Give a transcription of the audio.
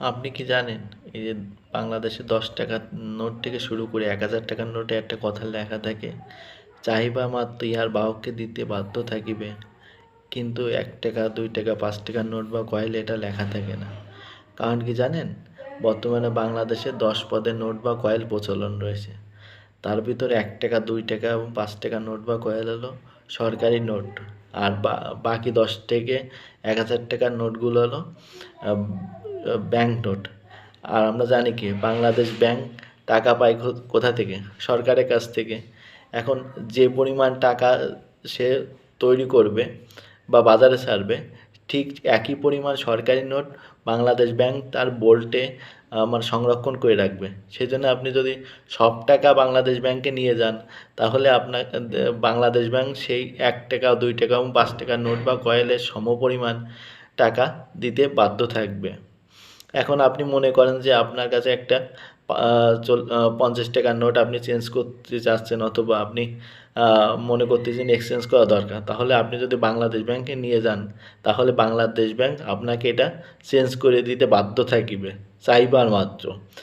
আপনি কি জানেন, এই যে বাংলাদেশে দশ টাকার নোট থেকে শুরু করে এক হাজার টাকার নোটে একটা কথা লেখা থাকে, চাহিবা মাত্র ইহার বাহককে দিতে বাধ্য থাকিবে, কিন্তু এক টাকা, দুই টাকা, পাঁচ টাকার নোট বা কয়েল এটা লেখা থাকে না। কারণ কি জানেন, বর্তমানে বাংলাদেশে দশ পদের নোট বা কয়েল প্রচলন রয়েছে। তার ভিতরে এক টাকা, দুই টাকা এবং পাঁচ টাকার নোট বা কয়েল হলো সরকারি নোট। আর বাকি দশ থেকে এক হাজার টাকার নোটগুলো হলো ব্যাংক নোট। আর আমরা জানি কি, বাংলাদেশ ব্যাংক টাকা পায় কোথা থেকে? সরকারের কাছ থেকে। এখন যে পরিমাণ টাকা সে তৈরি করবে বা বাজারে ছাড়বে ঠিক একই পরিমাণ সরকারি নোট বাংলাদেশ ব্যাংক তার বোল্টে, আমার সংরক্ষণ করে রাখবে। সেই জন্য আপনি যদি সব টাকা বাংলাদেশ ব্যাংকে নিয়ে যান, তাহলে আপনার, বাংলাদেশ ব্যাংক সেই এক টাকা, দুই টাকা এবং পাঁচ টাকার নোট বা কয়েলের সমপরিমাণ টাকা দিতে বাধ্য থাকবে। এখন আপনি মনে করেন যে আপনার কাছে একটা পঞ্চাশ টাকার নোট আপনি চেঞ্জ করতে চাচ্ছেন অথবা আপনি মনে করতেছেন এক্সচেঞ্জ করা দরকার, তাহলে আপনি যদি বাংলাদেশ ব্যাংকে নিয়ে যান, তাহলে বাংলাদেশ ব্যাংক আপনাকে এটা চেঞ্জ করে দিতে বাধ্য থাকিবে, চাইবার মাত্র।